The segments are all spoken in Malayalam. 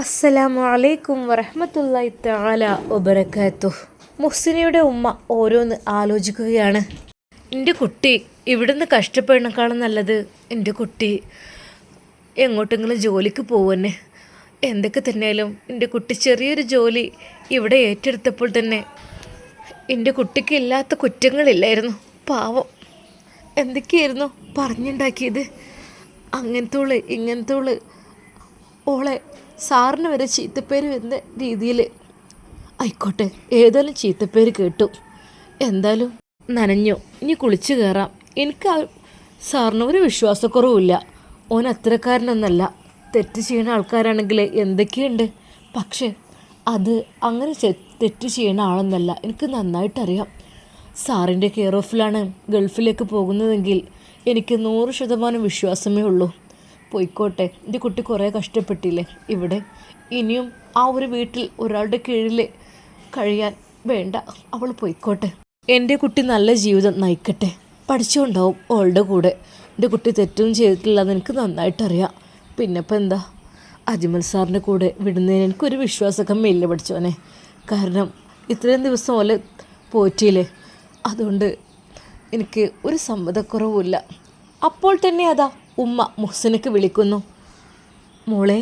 അസ്സലാമു അലൈക്കും വറഹമത്തല്ലായി തആല ഒബരക്കാത്തു മുഹ്സിനയുടെ ഉമ്മ ഓരോന്ന് ആലോചിക്കുകയാണ്. എന്റെ കുട്ടി ഇവിടുന്ന് കഷ്ടപ്പെടുന്നേക്കാളും നല്ലത് എന്റെ കുട്ടി എങ്ങോട്ടെങ്കിലും ജോലിക്ക് പോവന്നെ. എന്തൊക്കെ തന്നെയാലും എന്റെ കുട്ടി ചെറിയൊരു ജോലി ഇവിടെ ഏറ്റെടുത്തപ്പോൾ തന്നെ എന്റെ കുട്ടിക്ക് ഇല്ലാത്ത കുറ്റങ്ങളില്ലായിരുന്നു. പാവം. എന്തൊക്കെയായിരുന്നു പറഞ്ഞുണ്ടാക്കിയത്? അങ്ങനത്തോൾ ഇങ്ങനത്തോൾ. ഓളെ സാറിന് വരെ ചീത്തപ്പേര് വരുന്ന രീതിയിൽ ആയിക്കോട്ടെ ഏതായാലും ചീത്തപ്പേര് കേട്ടു. എന്തായാലും നനഞ്ഞു. ഇനി കുളിച്ചു കയറാം. എനിക്ക് ആ സാറിന് ഒരു വിശ്വാസക്കുറവുമില്ല. ഓൻ അത്രക്കാരനൊന്നല്ല തെറ്റ് ചെയ്യുന്ന ആൾക്കാരാണെങ്കിൽ എന്തൊക്കെയുണ്ട്? പക്ഷേ അത് അങ്ങനെ തെറ്റ് ചെയ്യുന്ന ആളൊന്നല്ല. എനിക്ക് നന്നായിട്ടറിയാം. സാറിന്റെ കെയർ ഓഫിലാണ് ഗൾഫിലേക്ക് പോകുന്നതെങ്കിൽ എനിക്ക് നൂറ് ശതമാനം വിശ്വാസമേ ഉള്ളൂ. പോയിക്കോട്ടെ. എന്റെ കുട്ടി കുറേ കഷ്ടപ്പെട്ടില്ലേ ഇവിടെ. ഇനിയും ആ ഒരു വീട്ടിൽ ഒരാളുടെ കീഴിൽ കഴിയാൻ വേണ്ട. അവൾ പോയിക്കോട്ടെ. എന്റെ കുട്ടി നല്ല ജീവിതം നയിക്കട്ടെ. പഠിച്ചുകൊണ്ടാവും അവളുടെ കൂടെ. എന്റെ കുട്ടി തെറ്റൊന്നും ചെയ്തിട്ടില്ലെന്ന് എനിക്ക് നന്നായിട്ടറിയാം. പിന്നെ ഇപ്പം എന്താ? അജ്മൽ സാറിന്റെ കൂടെ വിടുന്നതിന് എനിക്കൊരു വിശ്വാസക്കമ്മയില്ല പഠിച്ചോനെ കാരണം ഇത്രയും ദിവസം ഓലെ പോറ്റിയില്ലേ? അതുകൊണ്ട് എനിക്ക് ഒരു സമ്മതക്കുറവുമില്ല. അപ്പോൾ തന്നെ അതാ. ഉമ്മ മുഹ്സിനക്ക് വിളിക്കുന്നു. മോളെ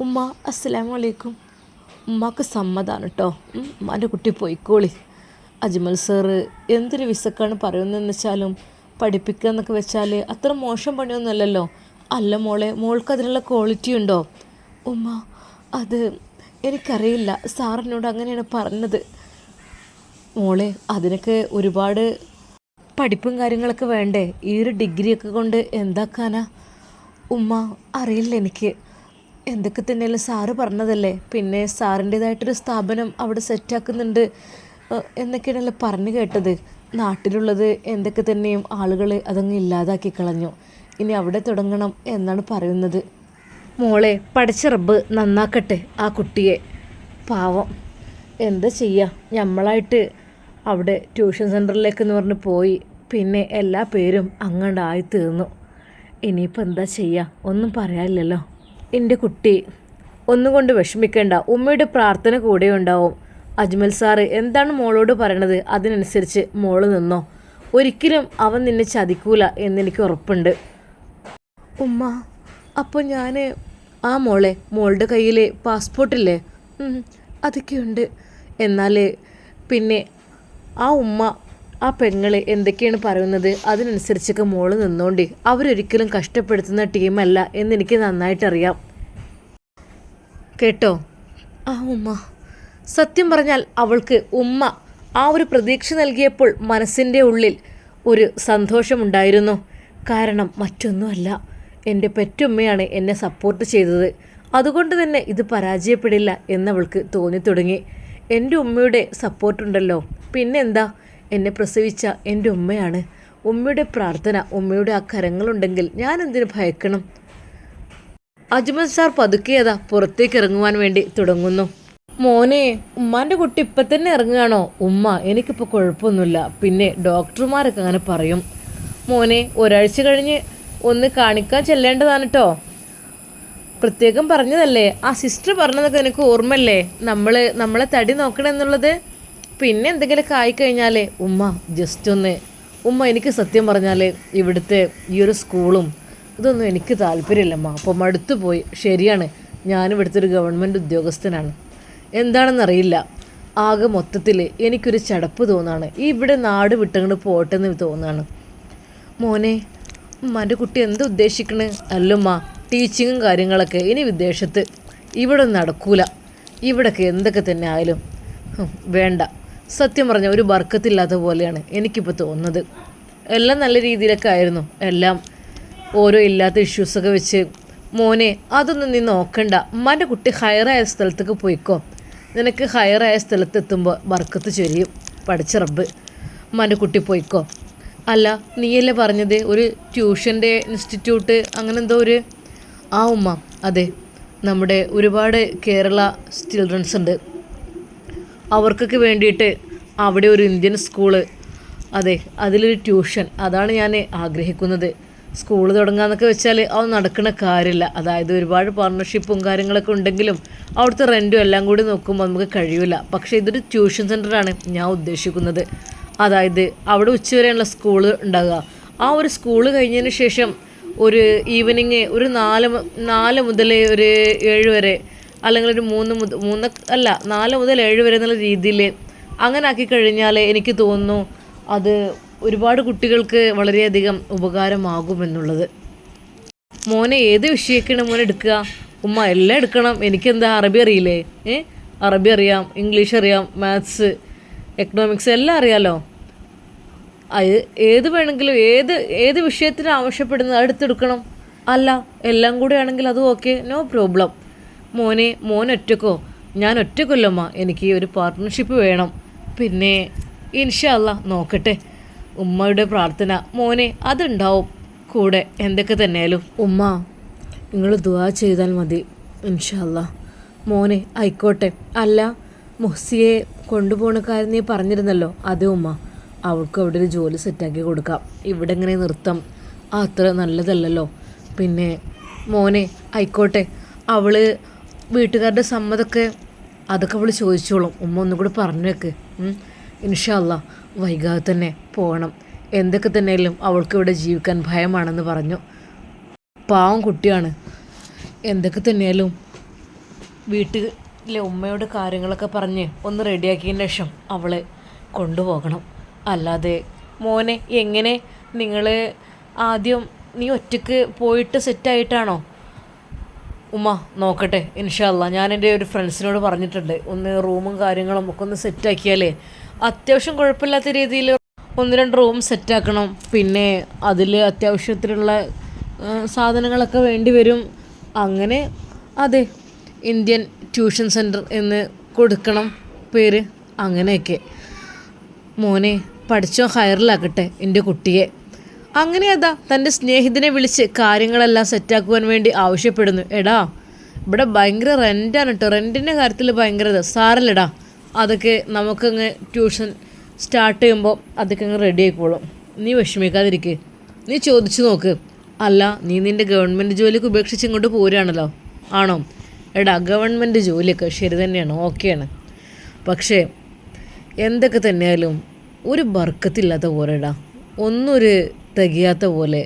ഉമ്മ അസ്സലാമു അലൈക്കും ഉമ്മാക്ക് സമ്മതാണ് കേട്ടോ ഉമ്മാന്റെ കുട്ടി പോയിക്കോളി. അജ്മൽ സാറ് എന്തൊരു വിസക്കാണ് പറയുന്നതെന്ന് വെച്ചാലും പഠിപ്പിക്കുക എന്നൊക്കെ വെച്ചാൽ അത്ര മോശം പണിയൊന്നുമല്ലല്ലോ അല്ല മോളെ മോൾക്ക് അതിനുള്ള ക്വാളിറ്റി ഉണ്ടോ? ഉമ്മ അത് എനിക്കറിയില്ല. സാറിനോട് അങ്ങനെയാണ് പറഞ്ഞത്. മോളെ അതിനൊക്കെ ഒരുപാട് പഠിപ്പും കാര്യങ്ങളൊക്കെ വേണ്ടേ? ഈ ഒരു ഡിഗ്രിയൊക്കെ കൊണ്ട് എന്താക്കാനാ? ഉമ്മ അറിയില്ല എനിക്ക്. എന്തൊക്കെ തന്നെയല്ല സാറ് പറഞ്ഞതല്ലേ? പിന്നെ സാറിന്റേതായിട്ടൊരു സ്ഥാപനം അവിടെ സെറ്റാക്കുന്നുണ്ട് എന്നൊക്കെയാണല്ലോ പറഞ്ഞു കേട്ടത്. നാട്ടിലുള്ളത് എന്തൊക്കെ തന്നെയും ആളുകൾ അതങ്ങ് ഇല്ലാതാക്കി കളഞ്ഞു. ഇനി അവിടെ തുടങ്ങണം എന്നാണ് പറയുന്നത്. മോളെ പഠിച്ച റബ്ബ് നന്നാക്കട്ടെ ആ കുട്ടിയെ. പാവം. എന്താ ചെയ്യുക നമ്മളായിട്ട് അവിടെ ട്യൂഷൻ സെന്ററിലേക്ക് എന്ന് പറഞ്ഞ് പോയി. പിന്നെ എല്ലാ പേരും അങ്ങോട്ടായി തീർന്നു. ഇനിയിപ്പോൾ എന്താ ചെയ്യുക ഒന്നും പറയാനില്ലല്ലോ. എന്റെ കുട്ടി ഒന്നും കൊണ്ട് വിഷമിക്കേണ്ട. ഉമ്മയുടെ പ്രാർത്ഥന കൂടെ ഉണ്ടാവും. അജ്മൽ സാറ് എന്താണ് മോളോട് പറയണത്? അതിനനുസരിച്ച് മോൾ നിന്നോ? ഒരിക്കലും അവൻ നിന്നെ ചതിക്കൂല എന്നെനിക്ക് ഉറപ്പുണ്ട്. ഉമ്മ അപ്പോൾ ഞാൻ ആ മോളെ മോളുടെ കയ്യിൽ പാസ്പോർട്ടില്ലേ? അതൊക്കെയുണ്ട്. എന്നാൽ പിന്നെ ആ ഉമ്മ ആ പെങ്ങൾ എന്തൊക്കെയാണ് പറയുന്നത്? അതിനനുസരിച്ചൊക്കെ മോൾ നിന്നോണ്ട്. അവരൊരിക്കലും കഷ്ടപ്പെടുത്തുന്ന ടീമല്ല എന്നെനിക്ക് നന്നായിട്ടറിയാം. കേട്ടോ? ആ ഉമ്മ. സത്യം പറഞ്ഞാൽ അവൾക്ക് ഉമ്മ ആ ഒരു പ്രതീക്ഷ നൽകിയപ്പോൾ മനസ്സിന്റെ ഉള്ളിൽ ഒരു സന്തോഷമുണ്ടായിരുന്നു. കാരണം മറ്റൊന്നുമല്ല. എന്റെ പെറ്റുമ്മയാണ് എന്നെ സപ്പോർട്ട് ചെയ്തത്. അതുകൊണ്ട് തന്നെ ഇത് പരാജയപ്പെടില്ല എന്നവൾക്ക് തോന്നി തുടങ്ങി എന്റെ ഉമ്മയുടെ സപ്പോർട്ടുണ്ടല്ലോ പിന്നെന്താ? എന്നെ പ്രസവിച്ച എന്റെ ഉമ്മയാണ്. ഉമ്മയുടെ പ്രാർത്ഥന ഉമ്മയുടെ ആ കരങ്ങളുണ്ടെങ്കിൽ ഞാൻ എന്തിനു ഭയക്കണം? അജ്മൽ സാർ പതുക്കിയതാ പുറത്തേക്ക് ഇറങ്ങുവാൻ വേണ്ടി തുടങ്ങുന്നു. മോനെ ഉമ്മാന്റെ കുട്ടി ഇപ്പം തന്നെ ഇറങ്ങുകയാണോ? ഉമ്മ എനിക്കിപ്പോൾ കുഴപ്പമൊന്നുമില്ല. പിന്നെ ഡോക്ടർമാരൊക്കെ അങ്ങനെ പറയും. മോനെ ഒരാഴ്ച കഴിഞ്ഞ് ഒന്ന് കാണിക്കാൻ ചെല്ലേണ്ടതാണ് കേട്ടോ പ്രത്യേകം പറഞ്ഞതല്ലേ? ആ സിസ്റ്റർ പറഞ്ഞതൊക്കെ എനിക്ക് ഓർമ്മല്ലേ നമ്മൾ നമ്മളെ തടി നോക്കണമെന്നുള്ളത് പിന്നെ എന്തെങ്കിലുമൊക്കെ ആയിക്കഴിഞ്ഞാലേ ഉമ്മ ജസ്റ്റ് ഒന്ന് ഉമ്മ എനിക്ക് സത്യം പറഞ്ഞാൽ ഇവിടുത്തെ ഈ ഒരു സ്കൂളും ഇതൊന്നും എനിക്ക് താല്പര്യമില്ലമ്മ അപ്പം മടുത്തു പോയി. ശരിയാണ് ഞാൻ ഇവിടുത്തെ ഒരു ഗവൺമെന്റ് ഉദ്യോഗസ്ഥനാണ്. എന്താണെന്നറിയില്ല. ആകെ മൊത്തത്തിൽ എനിക്കൊരു ചടപ്പ് തോന്നാണ്. ഈ ഇവിടെ നാട് വിട്ടങ്ങോട്ട് പോട്ടെന്ന് തോന്നാണ്. മോനെ ഉമ്മാന്റെ കുട്ടി എന്താ ഉദ്ദേശിക്കണേ? അല്ലുമ്മ ടീച്ചിങ്ങും കാര്യങ്ങളൊക്കെ ഇനി വിദേശത്ത്. ഇവിടെ നടക്കൂല. ഇവിടൊക്കെ എന്തൊക്കെ തന്നെ ആയാലും. വേണ്ട. സത്യം പറഞ്ഞ ഒരു ബർക്കത്തില്ലാത്ത പോലെയാണ് എനിക്കിപ്പോൾ തോന്നുന്നത്. എല്ലാം നല്ല രീതിയിലൊക്കെ ആയിരുന്നു. എല്ലാം ഓരോ ഇല്ലാത്ത ഇഷ്യൂസൊക്കെ വെച്ച് മോനെ അതൊന്നും നീ നോക്കണ്ട. ഉമ്മാന്റെ കുട്ടി ഹയറായ സ്ഥലത്തേക്ക് പോയിക്കോ. നിനക്ക് ഹയറായ സ്ഥലത്ത് എത്തുമ്പോൾ ബർക്കത്ത് ചൊരിയും. പഠിച്ച റബ്ബ്. ഉമ്മാന്റെ കുട്ടി പോയിക്കോ. അല്ല നീയല്ലേ പറഞ്ഞത്? ഒരു ട്യൂഷന്റെ ഇൻസ്റ്റിറ്റ്യൂട്ട് അങ്ങനെ എന്തോ ഒരു ആ ഉമ്മ അതെ. നമ്മുടെ ഒരുപാട് കേരള ചിൽഡ്രൻസ് ഉണ്ട്. അവർക്കൊക്കെ വേണ്ടിയിട്ട് അവിടെ ഒരു ഇന്ത്യൻ സ്കൂൾ അതെ അതിലൊരു ട്യൂഷൻ അതാണ് ഞാൻ ആഗ്രഹിക്കുന്നത്. സ്കൂൾ തുടങ്ങാന്നൊക്കെ വെച്ചാൽ അത് നടക്കുന്ന കാര്യമില്ല അതായത് ഒരുപാട് പാർട്ണർഷിപ്പും കാര്യങ്ങളൊക്കെ ഉണ്ടെങ്കിലും അവിടുത്തെ റെന്റും എല്ലാം കൂടി നോക്കുമ്പോൾ നമുക്ക് കഴിയില്ല പക്ഷേ ഇതൊരു ട്യൂഷൻ സെന്ററാണ് ഞാൻ ഉദ്ദേശിക്കുന്നത്. അതായത് അവിടെ ഉച്ചവരെയുള്ള സ്കൂൾ ഉണ്ടാകുക ആ ഒരു സ്കൂൾ കഴിഞ്ഞതിന് ശേഷം ഒരു ഈവനിങ് ഒരു നാല് നാല് മുതൽ ഒരു ഏഴ് വരെ അല്ലെങ്കിൽ ഒരു മൂന്ന് മുതൽ മൂന്ന് അല്ല നാല് മുതൽ ഏഴ് വരെ എന്നുള്ള രീതിയിൽ അങ്ങനെ ആക്കി കഴിഞ്ഞാൽ എനിക്ക് തോന്നുന്നു അത് ഒരുപാട് കുട്ടികൾക്ക് വളരെയധികം ഉപകാരമാകുമെന്നുള്ളത് മോനെ ഏത് വിഷയമൊക്കെയാണ് മോനെ എടുക്കുക? ഉമ്മ എല്ലാം എടുക്കണം. എനിക്കെന്താ അറബി അറിയില്ലേ? ഏ? അറബി അറിയാം ഇംഗ്ലീഷ് അറിയാം മാത്സ് എക്കണോമിക്സ് എല്ലാം അറിയാലോ? അത് ഏത് വേണമെങ്കിലും ഏത് ഏത് വിഷയത്തിന് ആവശ്യപ്പെടുന്നത് അത് എടുത്തെടുക്കണം. അല്ല എല്ലാം കൂടെ ആണെങ്കിൽ അതും ഓക്കെ നോ പ്രോബ്ലം മോനെ മോൻ ഒറ്റക്കോ? ഞാൻ ഒറ്റക്കൊല്ലമ്മ എനിക്ക് ഒരു പാർട്ട്ണർഷിപ്പ് വേണം. പിന്നെ ഇൻഷല്ല നോക്കട്ടെ. ഉമ്മയുടെ പ്രാർത്ഥന മോനെ അതുണ്ടാവും. കൂടെ എന്തൊക്കെ തന്നെയാലും. ഉമ്മ നിങ്ങൾ ദുവാ ചെയ്താൽ മതി ഇൻഷല്ല മോനെ ആയിക്കോട്ടെ. അല്ല മുഹ്സിയെ കൊണ്ടുപോകണ കാര്യം നീ പറഞ്ഞിരുന്നല്ലോ. അതെ ഉമ്മ. അവൾക്ക് അവിടെ ഒരു ജോലി സെറ്റാക്കി കൊടുക്കാം. ഇവിടെ ഇങ്ങനെ നൃത്തം അത്ര നല്ലതല്ലല്ലോ. പിന്നെ മോനെ ആയിക്കോട്ടെ. അവൾ വീട്ടുകാരുടെ സമ്മതമൊക്കെ അതൊക്കെ അവൾ ചോദിച്ചോളും. ഉമ്മ ഒന്നും കൂടി പറഞ്ഞു വെക്ക്. ഇൻഷല്ല വൈകാതെ തന്നെ പോകണം എന്തൊക്കെ തന്നെയാലും അവൾക്ക് ഇവിടെ ജീവിക്കാൻ ഭയമാണെന്ന് പറഞ്ഞു. പാവം കുട്ടിയാണ്. എന്തൊക്കെ തന്നെയാലും വീട്ടിലെ ഉമ്മയോട് കാര്യങ്ങളൊക്കെ പറഞ്ഞ് ഒന്ന് റെഡിയാക്കിയതിന് ശേഷം അവളെ കൊണ്ടുപോകണം. അല്ലാതെ മോനെ എങ്ങനെ നിങ്ങൾ ആദ്യം നീ ഒറ്റയ്ക്ക് പോയിട്ട് സെറ്റായിട്ടാണോ ഉമ്മ നോക്കട്ടെ ഇൻഷാല്ല ഞാൻ എന്റെ ഒരു ഫ്രണ്ട്സിനോട് പറഞ്ഞിട്ടുണ്ട് ഒന്ന് റൂമും കാര്യങ്ങളും ഒക്കെ ഒന്ന് സെറ്റാക്കിയാലേ അത്യാവശ്യം കുഴപ്പമില്ലാത്ത രീതിയിൽ ഒന്ന് രണ്ട് റൂം സെറ്റാക്കണം പിന്നെ അതിൽ അത്യാവശ്യത്തിനുള്ള സാധനങ്ങളൊക്കെ വേണ്ടി വരും. അങ്ങനെ അതെ ഇന്ത്യൻ ട്യൂഷൻ സെന്റർ എന്ന് കൊടുക്കണം പേര് അങ്ങനെയൊക്കെ. മോനെ പഠിച്ചോ ഹയറിലാക്കട്ടെ എന്റെ കുട്ടിയെ. അങ്ങനെ അതാ തന്റെ സ്നേഹിതനെ വിളിച്ച് കാര്യങ്ങളെല്ലാം സെറ്റാക്കുവാൻ വേണ്ടി ആവശ്യപ്പെടുന്നു. എടാ ഇവിടെ ഭയങ്കര റെന്റാണ് കേട്ടോ റെന്റിന്റെ കാര്യത്തിൽ ഭയങ്കര ഇത്. സാരല്ലടാ അതൊക്കെ നമുക്കങ്ങ് ട്യൂഷൻ സ്റ്റാർട്ട് ചെയ്യുമ്പോൾ അതൊക്കെ അങ്ങ് റെഡി ആയിക്കോളും. നീ വിഷമിക്കാതിരിക്കുക നീ ചോദിച്ചു നോക്ക്. അല്ല നീ നിന്റെ ഗവൺമെന്റ് ജോലിക്ക് ഉപേക്ഷിച്ച് ഇങ്ങോട്ട് പോരുകയാണല്ലോ. ആണോ? എടാ ഗവൺമെന്റ് ജോലിയൊക്കെ ശരി തന്നെയാണ്. ഓക്കെയാണ്. പക്ഷേ എന്തൊക്കെ തന്നെയായാലും ഒരു ബർക്കത്തില്ലാത്ത പോലെടാ. ഒന്നൊരു തികയാത്ത പോലെ.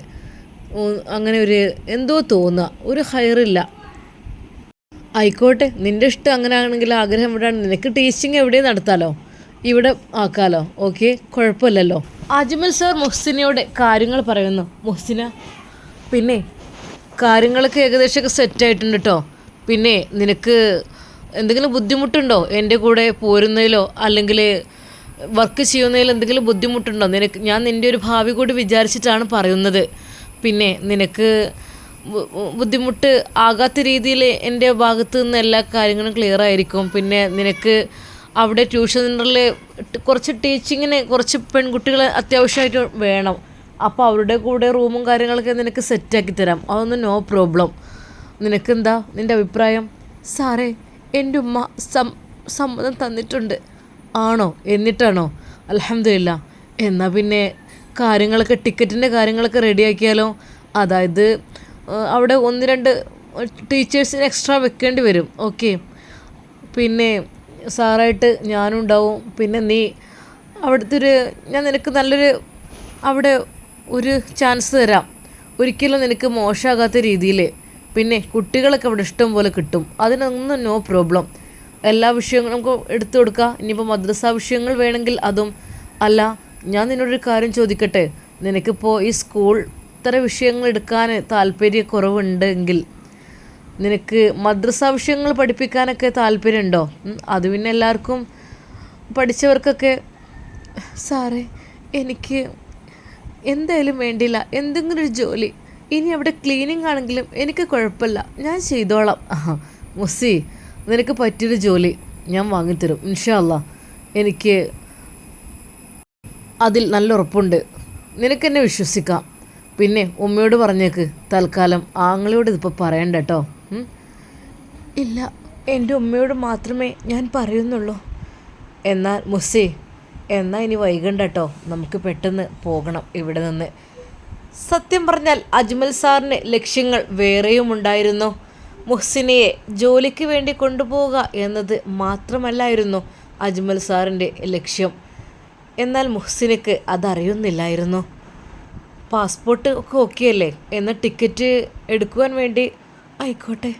അങ്ങനെ ഒരു എന്തോ തോന്നുക ഒരു ഹയറില്ല. ആയിക്കോട്ടെ നിന്റെ ഇഷ്ടം അങ്ങനെ ആണെങ്കിൽ ആഗ്രഹം എവിടെയാണ് നിനക്ക് ടീച്ചിങ് എവിടെ നടത്താലോ? ഇവിടെ ആക്കാലോ? ഓക്കെ കുഴപ്പമില്ലല്ലോ. അജ്മൽ സാർ മുഹ്സിനയോട് കാര്യങ്ങൾ പറയുന്നു. മുഹ്സിന പിന്നെ കാര്യങ്ങളൊക്കെ ഏകദേശമൊക്കെ സെറ്റായിട്ടുണ്ട് കേട്ടോ പിന്നെ നിനക്ക് എന്തെങ്കിലും ബുദ്ധിമുട്ടുണ്ടോ? എന്റെ കൂടെ പോരുന്നതിലോ? അല്ലെങ്കിൽ വർക്ക് ചെയ്യുന്നതിൽ എന്തെങ്കിലും ബുദ്ധിമുട്ടുണ്ടോ? നിനക്ക് ഞാൻ നിന്റെ ഒരു ഭാവി കൂടി വിചാരിച്ചിട്ടാണ് പറയുന്നത്. പിന്നെ നിനക്ക് ബുദ്ധിമുട്ട് ആകാത്ത രീതിയിൽ എന്റെ ഭാഗത്ത് നിന്ന് എല്ലാ കാര്യങ്ങളും ക്ലിയർ ആയിരിക്കും. പിന്നെ നിനക്ക് അവിടെ ട്യൂഷൻ സെന്ററിൽ കുറച്ച് ടീച്ചിങ്ങിന് കുറച്ച് പെൺകുട്ടികൾ അത്യാവശ്യമായിട്ട് വേണം. അപ്പോൾ അവരുടെ കൂടെ റൂമും കാര്യങ്ങളൊക്കെ നിനക്ക് സെറ്റാക്കി തരാം. അതൊന്നും നോ പ്രോബ്ലം നിനക്കെന്താ? നിന്റെ അഭിപ്രായം? സാറേ എന്റെ ഉമ്മ സമ്മതം തന്നിട്ടുണ്ട്. ആണോ? എന്നിട്ടാണോ? അലഹമില്ല എന്നാൽ പിന്നെ കാര്യങ്ങളൊക്കെ ടിക്കറ്റിന്റെ കാര്യങ്ങളൊക്കെ റെഡിയാക്കിയാലോ അതായത് അവിടെ ഒന്ന് രണ്ട് ടീച്ചേഴ്സിന് എക്സ്ട്രാ വെക്കേണ്ടി വരും. ഓക്കെ പിന്നെ സാറായിട്ട് ഞാനും ഉണ്ടാവും. പിന്നെ നീ അവിടുത്തെ ഒരു ഞാൻ നിനക്ക് നല്ലൊരു അവിടെ ഒരു ചാൻസ് തരാം. ഒരിക്കലും നിനക്ക് മോശമാകാത്ത രീതിയിൽ പിന്നെ കുട്ടികളൊക്കെ അവിടെ ഇഷ്ടം പോലെ കിട്ടും. അതിനൊന്നും നോ പ്രോബ്ലം എല്ലാ വിഷയങ്ങളും നമുക്ക് എടുത്തു കൊടുക്കാം. ഇനിയിപ്പോൾ മദ്രസ വിഷയങ്ങൾ വേണമെങ്കിൽ അതും അല്ല ഞാൻ നിന്നോടൊരു കാര്യം ചോദിക്കട്ടെ? നിനക്കിപ്പോൾ ഈ സ്കൂൾ ഇത്തരം വിഷയങ്ങൾ എടുക്കാൻ താല്പര്യക്കുറവുണ്ടെങ്കിൽ നിനക്ക് മദ്രസ വിഷയങ്ങൾ പഠിപ്പിക്കാനൊക്കെ താല്പര്യമുണ്ടോ? അത് പിന്നെ എല്ലാവർക്കും പഠിച്ചവർക്കൊക്കെ സാറേ എനിക്ക് എന്തായാലും വേണ്ടിയില്ല. എന്തെങ്കിലും ഒരു ജോലി. ഇനി അവിടെ ക്ലീനിങ് ആണെങ്കിലും എനിക്ക് കുഴപ്പമില്ല. ഞാൻ ചെയ്തോളാം. മുസി നിനക്ക് പറ്റിയൊരു ജോലി ഞാൻ വാങ്ങിത്തരും ഇൻഷല്ല എനിക്ക് അതിൽ നല്ല ഉറപ്പുണ്ട്. നിനക്കെന്നെ വിശ്വസിക്കാം. പിന്നെ ഉമ്മയോട് പറഞ്ഞേക്ക് തൽക്കാലം ആങ്ങളയോട് ഇതിപ്പോൾ പറയണ്ട കേട്ടോ ഇല്ല എന്റെ ഉമ്മയോട് മാത്രമേ ഞാൻ പറയുന്നുള്ളൂ. എന്നാൽ മുസേ എന്നാൽ ഇനി വൈകണ്ട കേട്ടോ നമുക്ക് പെട്ടെന്ന് പോകണം ഇവിടെ നിന്ന്. സത്യം പറഞ്ഞാൽ അജ്മൽ സാറിന് ലക്ഷ്യങ്ങൾ വേറെയും ഉണ്ടായിരുന്നു മുഹ്സിനയെ ജോലിക്ക് വേണ്ടി കൊണ്ടുപോവുക എന്നത് മാത്രമല്ലായിരുന്നു അജ്മൽ സാറിന്റെ ലക്ഷ്യം. എന്നാൽ മുഹ്സിനക്ക് അതറിയുന്നില്ലായിരുന്നു. പാസ്പോർട്ട് ഒക്കെ ഓക്കെ അല്ലേ എന്ന ടിക്കറ്റ് എടുക്കുവാൻ വേണ്ടി. ആയിക്കോട്ടെ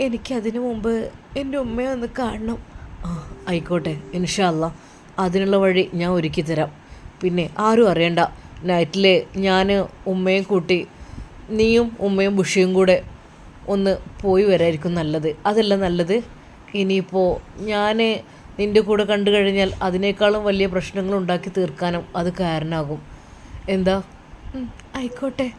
എനിക്കതിനു മുമ്പ് എന്റെ ഉമ്മയെ ഒന്ന് കാണണം. ആ ആയിക്കോട്ടെ ഇൻഷാല്ല അതിനുള്ള വഴി ഞാൻ ഒരുക്കി തരാം. പിന്നെ ആരും അറിയണ്ട. നൈറ്റിൽ ഞാൻ ഉമ്മയും കൂട്ടി നീയും ഉമ്മയും ബുഷിയും കൂടെ ഒന്ന് പോയി വരായിരിക്കും നല്ലത്. അതല്ല നല്ലത്. ഇനിയിപ്പോൾ ഞാൻ നിന്റെ കൂടെ കണ്ടു കഴിഞ്ഞാൽ അതിനേക്കാളും വലിയ പ്രശ്നങ്ങൾ ഉണ്ടാക്കി തീർക്കാനും അത് കാരണമാകും എന്താ? ആയിക്കോട്ടെ.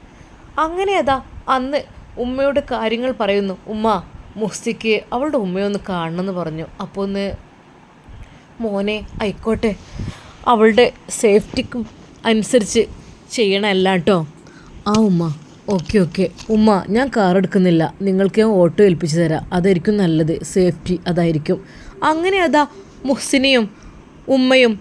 അങ്ങനെ അതാ അന്ന് ഉമ്മയോട് കാര്യങ്ങൾ പറയുന്നു. ഉമ്മ മുസ്തിക്ക് അവളുടെ ഉമ്മയൊന്ന് കാണണമെന്ന് പറഞ്ഞു. അപ്പോൾ ഒന്ന് മോനെ ആയിക്കോട്ടെ. അവളുടെ സേഫ്റ്റിക്കും അനുസരിച്ച് ചെയ്യണമല്ല കേട്ടോ ആ ഉമ്മ. Okay okay. ഉമ്മ ഞാൻ കാർ എടുക്കുന്നില്ല. നിങ്ങൾക്ക് ഓട്ടോ ഏൽപ്പിച്ചു തരാം. അതായിരിക്കും നല്ലത്. സേഫ്റ്റി അതായിരിക്കും. അങ്ങനെ അതാ മുഹ്സിനെയും ഉമ്മയും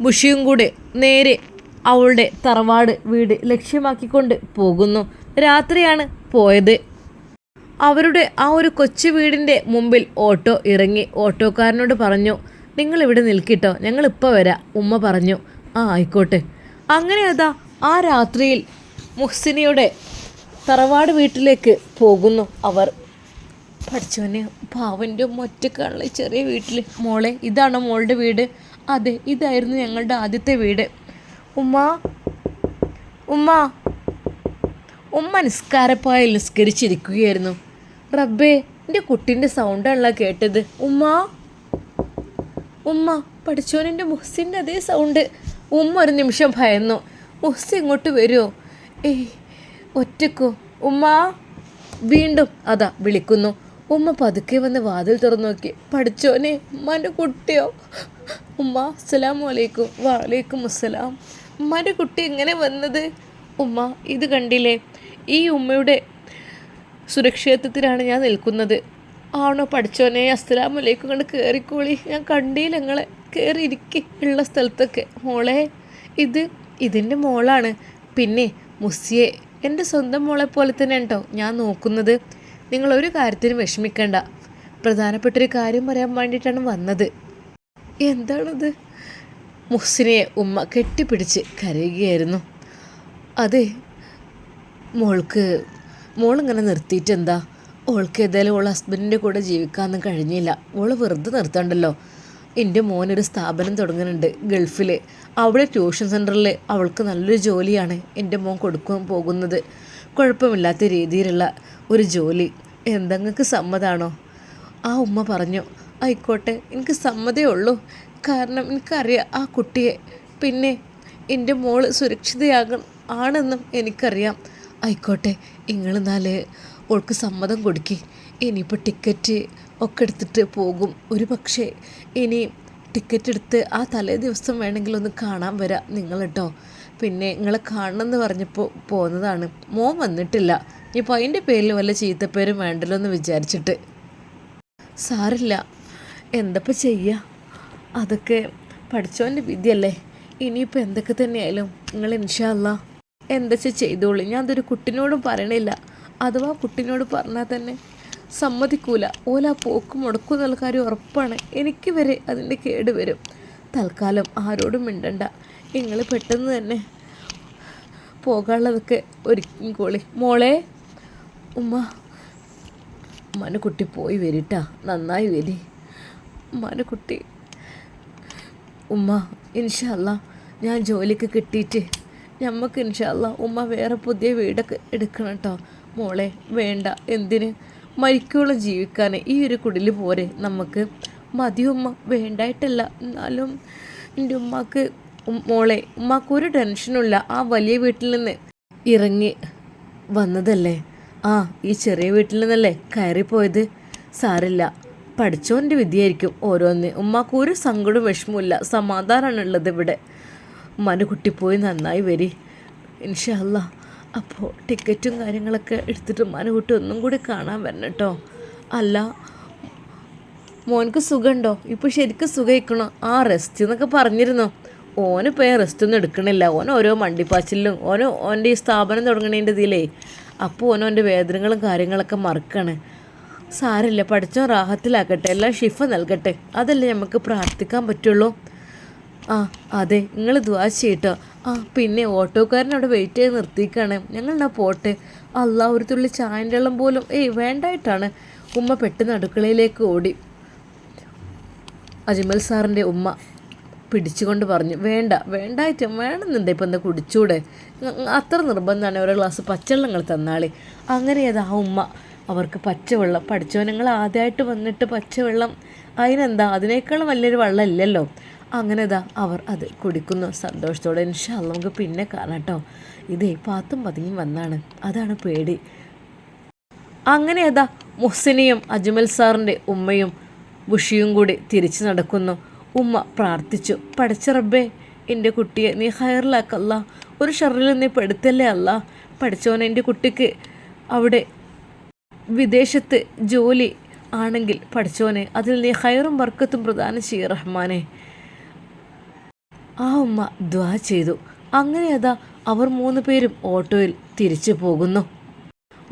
ബുഷിയും കൂടെ നേരെ അവളുടെ തറവാട് വീട് ലക്ഷ്യമാക്കിക്കൊണ്ട് പോകുന്നു. രാത്രിയാണ് പോയത്. അവരുടെ ആ ഒരു കൊച്ചു വീടിന്റെ മുമ്പിൽ ഓട്ടോ ഇറങ്ങി. ഓട്ടോക്കാരനോട് പറഞ്ഞു നിങ്ങൾ ഇവിടെ നിൽക്കിട്ടോ. ഞങ്ങൾ ഇപ്പോൾ വരാം. ഉമ്മ പറഞ്ഞു ആ ആയിക്കോട്ടെ. അങ്ങനെ അതാ ആ രാത്രിയിൽ മുഹ്സിനിയുടെ തറവാട് വീട്ടിലേക്ക് പോകുന്നു അവർ. പഠിച്ചവനെ പാവന്റെ ഒറ്റക്കാണുള്ള ചെറിയ വീട്ടിൽ മോളെ ഇതാണ് മോളുടെ വീട്? അതെ ഇതായിരുന്നു ഞങ്ങളുടെ ആദ്യത്തെ വീട്. ഉമ്മ ഉമ്മ. ഉമ്മ നിസ്കാരപ്പായി നിസ്കരിച്ചിരിക്കുകയായിരുന്നു. റബ്ബേ എന്റെ കുട്ടീന്റെ സൗണ്ടാണല്ലോ കേട്ടത്. ഉമ്മ ഉമ്മ പഠിച്ചോനെന്റെ മുഹ്സിന്റെ അതേ സൗണ്ട്. ഉമ്മ ഒരു നിമിഷം ഭയന്നു. മുഹ്സി ഇങ്ങോട്ട് വരുമോ ഏയ് ഒറ്റക്കോ? ഉമ്മ? വീണ്ടും അതാ വിളിക്കുന്നു. ഉമ്മ പതുക്കെ വന്ന് വാതിൽ തുറന്നു നോക്കി. പഠിച്ചോനെ ഉമ്മാന്റെ കുട്ടിയോ? ഉമ്മ അസ്സലാമു അലൈക്കും. വാലൈക്കും അസ്സലാം. ഉമ്മാന്റെ കുട്ടി എങ്ങനെ വന്നത്? ഉമ്മ ഇത് കണ്ടില്ലേ? ഈ ഉമ്മയുടെ സുരക്ഷിതത്വത്തിലാണ് ഞാൻ നിൽക്കുന്നത്. ആണോ പഠിച്ചോനെ അസ്സലാമലൈക്കും കണ്ട് കയറിക്കോളി ഞാൻ കണ്ടില്ല ഞങ്ങളെ കയറി ഇരിക്കി ഉള്ള സ്ഥലത്തൊക്കെ. മോളെ ഇത് ഇതിന്റെ മോളാണ്. പിന്നെ മുസ്സിയെ എന്റെ സ്വന്തം മോളെ പോലെ തന്നെ ഉണ്ടോ ഞാൻ നോക്കുന്നത് നിങ്ങൾ ഒരു കാര്യത്തിനും വിഷമിക്കണ്ട. പ്രധാനപ്പെട്ടൊരു കാര്യം പറയാൻ വേണ്ടിയിട്ടാണ് വന്നത്. എന്താണത്? മുഹ്സിനെ ഉമ്മ കെട്ടിപ്പിടിച്ച് കരയുകയായിരുന്നു. അതെ മോൾക്ക് മോളിങ്ങനെ നിർത്തിയിട്ട് എന്താ ഓൾക്ക് ഏതായാലും ഓൾ ഹസ്ബൻഡിന്റെ കൂടെ ജീവിക്കാനൊന്നും കഴിഞ്ഞില്ല. ഓൾ വെറുതെ നിർത്തണ്ടല്ലോ. എന്റെ മോനൊരു സ്ഥാപനം തുടങ്ങുന്നുണ്ട് ഗൾഫിൽ അവിടെ ട്യൂഷൻ സെന്ററിൽ അവൾക്ക് നല്ലൊരു ജോലിയാണ് എന്റെ മോൻ കൊടുക്കാൻ പോകുന്നത്. കുഴപ്പമില്ലാത്ത രീതിയിലുള്ള ഒരു ജോലി. എന്തെങ്ങൾക്ക് സമ്മതാണോ? ആ ഉമ്മ പറഞ്ഞു ആയിക്കോട്ടെ എനിക്ക് സമ്മതേ ഉള്ളൂ. കാരണം എനിക്കറിയാം ആ കുട്ടിയെ. പിന്നെ എന്റെ മോൾ സുരക്ഷിതയാകും ആണെന്നും എനിക്കറിയാം. ആയിക്കോട്ടെ നിങ്ങൾ നാല് ഓൾക്ക് സമ്മതം കൊടുക്കി. ഇനിയിപ്പോൾ ടിക്കറ്റ് ഒക്കെ എടുത്തിട്ട് പോകും. ഒരു പക്ഷേ ഇനി ടിക്കറ്റ് എടുത്ത് ആ തലേ ദിവസം വേണമെങ്കിൽ ഒന്ന് കാണാൻ വരാം നിങ്ങൾ കേട്ടോ പിന്നെ നിങ്ങളെ കാണണമെന്ന് പറഞ്ഞപ്പോൾ പോകുന്നതാണ് മോൻ വന്നിട്ടില്ല. ഇപ്പോൾ അതിന്റെ പേരിൽ വല്ല ചീത്തപ്പേരും വേണ്ടല്ലോ എന്ന് വിചാരിച്ചിട്ട്. സാറില്ല എന്തപ്പോൾ ചെയ്യുക അതൊക്കെ പഠിച്ചോന്റെ വിദ്യയല്ലേ. ഇനിയിപ്പോൾ എന്തൊക്കെ തന്നെയായാലും നിങ്ങൾ ഇൻഷാല്ല എന്താ ചെയ്തോളൂ. ഞാൻ അതൊരു കുട്ടിനോടും പറയണില്ല. അഥവാ കുട്ടിനോട് പറഞ്ഞാൽ തന്നെ സമ്മതിക്കൂല. ഓല പോക്ക് മുടക്കും എന്നുള്ള കാര്യം ഉറപ്പാണ്. എനിക്ക് വരെ അതിന്റെ കേട് വരും. തൽക്കാലം ആരോടും മിണ്ടണ്ട. നിങ്ങൾ പെട്ടെന്ന് തന്നെ പോകാനുള്ളതൊക്കെ ഒരുക്കിക്കോളി. മോളെ ഉമ്മ മനക്കുട്ടി പോയി വരിട്ടാ. നന്നായി വരി. മനക്കുട്ടി ഉമ്മ ഇൻഷല്ല ഞാൻ ജോലിക്ക് കിട്ടിയിട്ട് ഞമ്മക്ക് ഇൻഷല്ല ഉമ്മ വേറെ പുതിയ വീടൊക്കെ എടുക്കണം കേട്ടോ മോളെ വേണ്ട. എന്തിന്? മരിക്കോളം ജീവിക്കാൻ ഈ ഒരു കുടിൽ പോരെ നമുക്ക്. മതിയുമ്മ വേണ്ടായിട്ടല്ല. എന്നാലും എന്റെ ഉമ്മക്ക് മോളെ ഉമ്മക്ക് ഒരു ടെൻഷനുമില്ല ആ വലിയ വീട്ടിൽ നിന്ന് ഇറങ്ങി വന്നതല്ലേ? ആ ഈ ചെറിയ വീട്ടിൽ നിന്നല്ലേ കയറിപ്പോയത്? സാരില്ല. പഠിച്ചോന്റെ വിധിയായിരിക്കും ഓരോന്ന്. ഉമ്മാക്ക് ഒരു സങ്കടവും വിഷമമില്ല സമാധാനമാണുള്ളത് ഇവിടെ. മനുകുട്ടി പോയി നന്നായി വരി. ഇൻഷല്ല അപ്പോൾ ടിക്കറ്റും കാര്യങ്ങളൊക്കെ എടുത്തിട്ട് മനുകുട്ടി ഒന്നും കൂടി കാണാൻ വരണം കേട്ടോ അല്ല മോനക്ക് സുഖമുണ്ടോ ഇപ്പോൾ ശരിക്കും സുഖയിക്കണോ? ആ റെസ്റ്റ് എന്നൊക്കെ പറഞ്ഞിരുന്നോ. ഓനിപ്പോൾ റെസ്റ്റ് ഒന്നും എടുക്കണില്ല. ഓൻ ഓരോ മണ്ടിപ്പാച്ചിലും ഓന് ഓന്റെ ഈ സ്ഥാപനം തുടങ്ങണേന്റെ ഇതിലേ. അപ്പോൾ ഓനോ എന്റെ വേദനകളും കാര്യങ്ങളൊക്കെ മറക്കാണ്. സാരമില്ല പഠിച്ചോ റാഹത്തിലാക്കട്ടെ എല്ലാം ഷിഫ നൽകട്ടെ. അതല്ലേ നമുക്ക് പ്രാർത്ഥിക്കാൻ പറ്റുള്ളൂ. ആ അതെ നിങ്ങൾ ദ്വാ ചെയ്യട്ടോ ആ പിന്നെ ഓട്ടോക്കാരൻ അവിടെ വെയിറ്റ് ചെയ്ത് നിർത്തിക്കാണ് ഞങ്ങൾ എന്നാ പോട്ടെ? അല്ല ഒരു തുള്ളി ചായന്റെ വെള്ളം പോലും. ഏയ് വേണ്ടായിട്ടാണ്. ഉമ്മ പെട്ടെന്ന് അടുക്കളയിലേക്ക് ഓടി. അജ്മൽ സാറിന്റെ ഉമ്മ പിടിച്ചുകൊണ്ട് പറഞ്ഞു വേണ്ട വേണ്ടായിട്ട് വേണമെന്നുണ്ട് ഇപ്പം എന്താ കുടിച്ചൂടെ? അത്ര നിർബന്ധമാണ് ഓരോ ഗ്ലാസ് പച്ചവെള്ളങ്ങൾ തന്നാളി അങ്ങനെ അത് ആ ഉമ്മ. അവർക്ക് പച്ചവെള്ളം പഠിച്ചവനങ്ങൾ ആദ്യമായിട്ട് വന്നിട്ട് പച്ചവെള്ളം അതിനെന്താ? അതിനേക്കാളും വലിയൊരു വെള്ളം ഇല്ലല്ലോ. അങ്ങനെ ഇതാ അവർ അത് കുടിക്കുന്നു. സന്തോഷത്തോടെ ഇൻഷാല്ല നമുക്ക് പിന്നെ കാണാം കേട്ടോ ഇതേ പാത്തും പതിയും വന്നാണ്. അതാണ് പേടി. അങ്ങനെ അതാ മുഹ്സിനിയും അജ്മൽ സാറിന്റെ ഉമ്മയും ബുഷിയും കൂടി തിരിച്ചു നടക്കുന്നു. ഉമ്മ പ്രാർത്ഥിച്ചു പഠിച്ച റബ്ബേ എന്റെ കുട്ടിയെ നീ ഹയറിലാക്കല്ല. ഒരു ഷറിലും നീ പെടുത്തല്ലേ അല്ല. പഠിച്ചവൻ എന്റെ കുട്ടിക്ക് അവിടെ വിദേശത്ത് ജോലി ആണെങ്കിൽ പഠിച്ചവനെ അതിൽ നീ ഹയറും വർക്കത്തും പ്രദാനം ചെയ്യ റഹ്മാനെ. ആ ഉമ്മ ദ്വാ ചെയ്തു. അങ്ങനെ അതാ അവർ മൂന്ന് പേരും ഓട്ടോയിൽ തിരിച്ചു പോകുന്നു.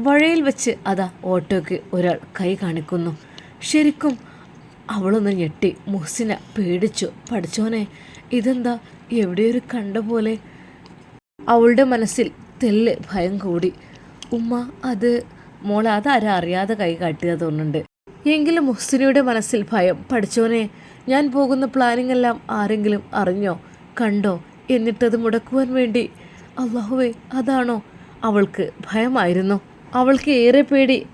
വഴയിൽ വെച്ച് അതാ ഓട്ടോയ്ക്ക് ഒരാൾ കൈ കാണിക്കുന്നു. ശരിക്കും അവളൊന്ന് ഞെട്ടി മുഹ്സിന പേടിച്ചു. പഠിച്ചോനെ ഇതെന്താ? എവിടെയൊരു കണ്ട പോലെ. അവളുടെ മനസ്സിൽ തെല്ല് ഭയം കൂടി. ഉമ്മ അത് മോളെ അതാരാ അറിയാതെ കൈ കാട്ടിയ തോന്നുന്നുണ്ട്. എങ്കിലും മുഹ്സിനയുടെ മനസ്സിൽ ഭയം. പഠിച്ചോനെ ഞാൻ പോകുന്ന പ്ലാനിംഗ് എല്ലാം ആരെങ്കിലും അറിഞ്ഞോ? കണ്ടോ? എന്നിട്ടത് മുടക്കുവാൻ വേണ്ടി. അള്ളാഹുവേ അതാണോ? അവൾക്ക് ഭയമായിരുന്നു. അവൾക്ക് ഏറെ പേടി.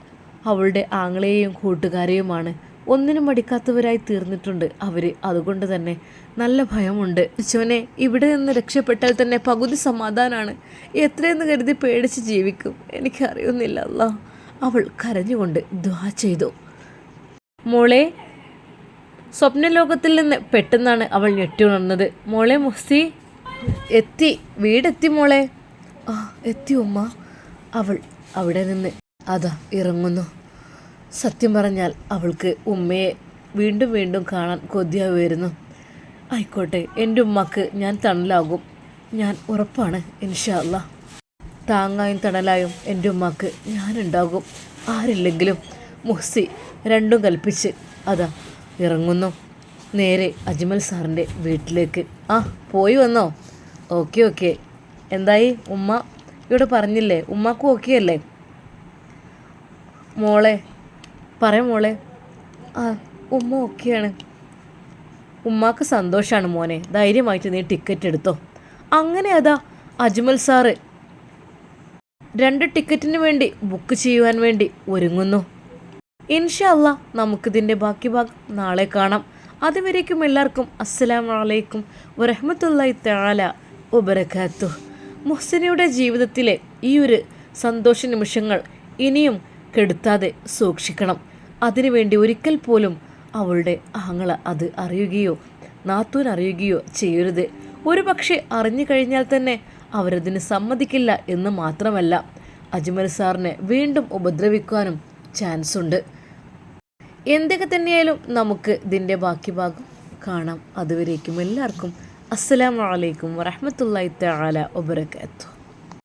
അവളുടെ ആങ്ങളെയും കൂട്ടുകാരെയുമാണ് ഒന്നിനും മടിക്കാത്തവരായി തീർന്നിട്ടുണ്ട് അവർ അതുകൊണ്ട് തന്നെ നല്ല ഭയമുണ്ട്. ചോനെ ഇവിടെ നിന്ന് രക്ഷപ്പെട്ടാൽ തന്നെ പകുതി സമാധാനമാണ് എത്രയെന്ന് കരുതി പേടിച്ച് ജീവിക്കും. എനിക്കറിയുന്നില്ല അല്ലാ അവൾ കരഞ്ഞുകൊണ്ട് ദ്വാ ചെയ്തു. മോളെ സ്വപ്നലോകത്തിൽ നിന്ന് പെട്ടെന്നാണ് അവൾ ഞെട്ടിയുണർന്നത് മോളെ മുസ്തി എത്തി വീടെത്തി മോളെ. ആ എത്തി ഉമ്മ. അവൾ അവിടെ നിന്ന് അതാ ഇറങ്ങുന്നു. സത്യം പറഞ്ഞാൽ അവൾക്ക് ഉമ്മയെ വീണ്ടും വീണ്ടും കാണാൻ കൊതിയാവുമായിരുന്നു ആയിക്കോട്ടെ എന്റെ ഉമ്മക്ക് ഞാൻ തണലാകും. ഞാൻ ഉറപ്പാണ് ഇൻഷാല്ല താങ്ങായും തണലായും എന്റെ ഉമ്മക്ക് ഞാനുണ്ടാകും. ആരില്ലെങ്കിലും മുഹ്സി രണ്ടും കൽപ്പിച്ച് അതാ ഇറങ്ങുന്നു. നേരെ അജ്മൽ സാറിന്റെ വീട്ടിലേക്ക്. ആ പോയി വന്നോ? Okay okay. എന്തായി ഉമ്മ? ഇവിടെ പറഞ്ഞില്ലേ ഉമ്മാക്കും ഓക്കെ അല്ലേ? മോളെ പറയാം മോളെ. ആ ഉമ്മ ഓക്കെയാണ്. ഉമ്മാക്ക് സന്തോഷമാണ് മോനെ. ധൈര്യമായിട്ട് നീ ടിക്കറ്റ് എടുത്തോ. അങ്ങനെ അതാ അജ്മൽ സാറ്. രണ്ട് ടിക്കറ്റിന് വേണ്ടി ബുക്ക് ചെയ്യുവാൻ വേണ്ടി ഒരുങ്ങുന്നു. ഇൻഷല്ല നമുക്കിതിന്റെ ബാക്കി ഭാഗം നാളെ കാണാം. അതുവരേക്കും എല്ലാവർക്കും അസ്സലാമു വലൈക്കും വറഹ്മത്തുള്ളാഹി താല ഉപരക്കാത്തു മുഹ്സിനയുടെ ജീവിതത്തിലെ ഈ ഒരു സന്തോഷ നിമിഷങ്ങൾ ഇനിയും കെടുത്താതെ സൂക്ഷിക്കണം. അതിനുവേണ്ടി ഒരിക്കൽ പോലും അവളുടെ ആങ്ങള അത് അറിയുകയോ നാത്തൂൻ അറിയുകയോ ചെയ്യരുത്. ഒരു പക്ഷേ അറിഞ്ഞു കഴിഞ്ഞാൽ തന്നെ അവരതിന് സമ്മതിക്കില്ല എന്ന് മാത്രമല്ല അജ്മൽ സാറിനെ വീണ്ടും ഉപദ്രവിക്കാനും ചാൻസ് ഉണ്ട് എന്തൊക്കെ തന്നെയായാലും നമുക്ക് ഇതിന്റെ ബാക്കി ഭാഗം കാണാം. അതുവരേക്കും എല്ലാവർക്കും അസ്സലാമു അലൈക്കും വറഹ്മത്തുള്ളാഹി തആല വബറകാതുഹു.